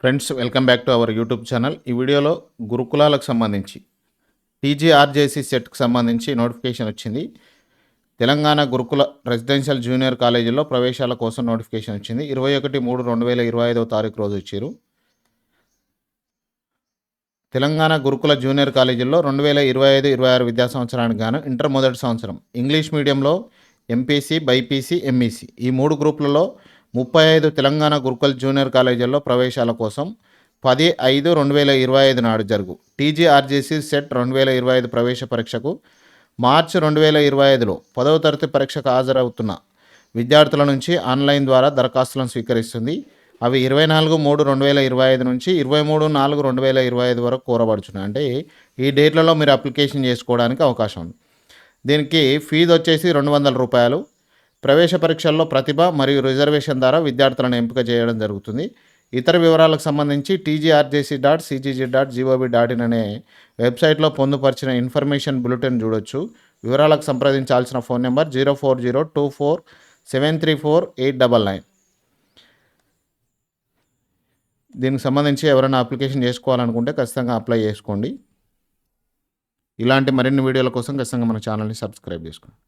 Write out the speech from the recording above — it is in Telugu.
Friends welcome back to our YouTube channel ఈ వీడియోలో గురుకులాలకు సంబంధించి టీజీఆర్జేసీ సెట్కి సంబంధించి నోటిఫికేషన్ వచ్చింది. తెలంగాణ గురుకుల రెసిడెన్షియల్ జూనియర్ కాలేజీలో ప్రవేశాల కోసం నోటిఫికేషన్ వచ్చింది. ఇరవై ఒకటి మూడు రెండు వేల ఇరవై ఐదవ తారీఖు రోజు ఇచ్చారు తెలంగాణ గురుకుల జూనియర్ కాలేజీల్లో రెండు వేల ఇరవై ఐదు ఇరవై ఆరు విద్యా సంవత్సరానికి గాను ఇంటర్ మొదటి సంవత్సరం. ఇంగ్లీష్ మీడియంలో ఎంపీసీ బైపీసీ ఎంఈసీ ఈ మూడు గ్రూపులలో ముప్పై ఐదు తెలంగాణ గురుకుల్ జూనియర్ కాలేజీల్లో ప్రవేశాల కోసం పది ఐదు రెండు వేల ఇరవై ఐదు నాడు జరుగు. టీజీఆర్జేసీ సెట్ రెండు వేల ఇరవై ఐదు ప్రవేశ పరీక్షకు మార్చి రెండు వేల ఇరవై ఐదులో పదవ తరగతి పరీక్షకు హాజరవుతున్న విద్యార్థుల నుంచి ఆన్లైన్ ద్వారా దరఖాస్తులను స్వీకరిస్తుంది. అవి ఇరవై నాలుగు మూడు రెండు వేల ఇరవై ఐదు నుంచి ఇరవై మూడు నాలుగు రెండు వేల ఇరవై ఐదు వరకు కోరబడుచున్నాయి. అంటే ఈ డేట్లలో మీరు అప్లికేషన్ చేసుకోవడానికి అవకాశం ఉంది. దీనికి ఫీజు వచ్చేసి రెండు వందల రూపాయలు. ప్రవేశ పరీక్షల్లో ప్రతిభ మరియు రిజర్వేషన్ ద్వారా విద్యార్థులను ఎంపిక చేయడం జరుగుతుంది. ఇతర వివరాలకు సంబంధించి TGRJC dot CGG dot GOB dot in అనే వెబ్సైట్లో పొందుపరిచిన ఇన్ఫర్మేషన్ బులెటిన్ చూడొచ్చు. వివరాలకు సంప్రదించాల్సిన phone number zero four zero two four seven three four eight double nine. దీనికి సంబంధించి ఎవరైనా అప్లికేషన్ చేసుకోవాలనుకుంటే ఖచ్చితంగా అప్లై చేసుకోండి. ఇలాంటి మరిన్ని వీడియోల కోసం ఖచ్చితంగా మన ఛానల్ని సబ్స్క్రైబ్ చేసుకోండి.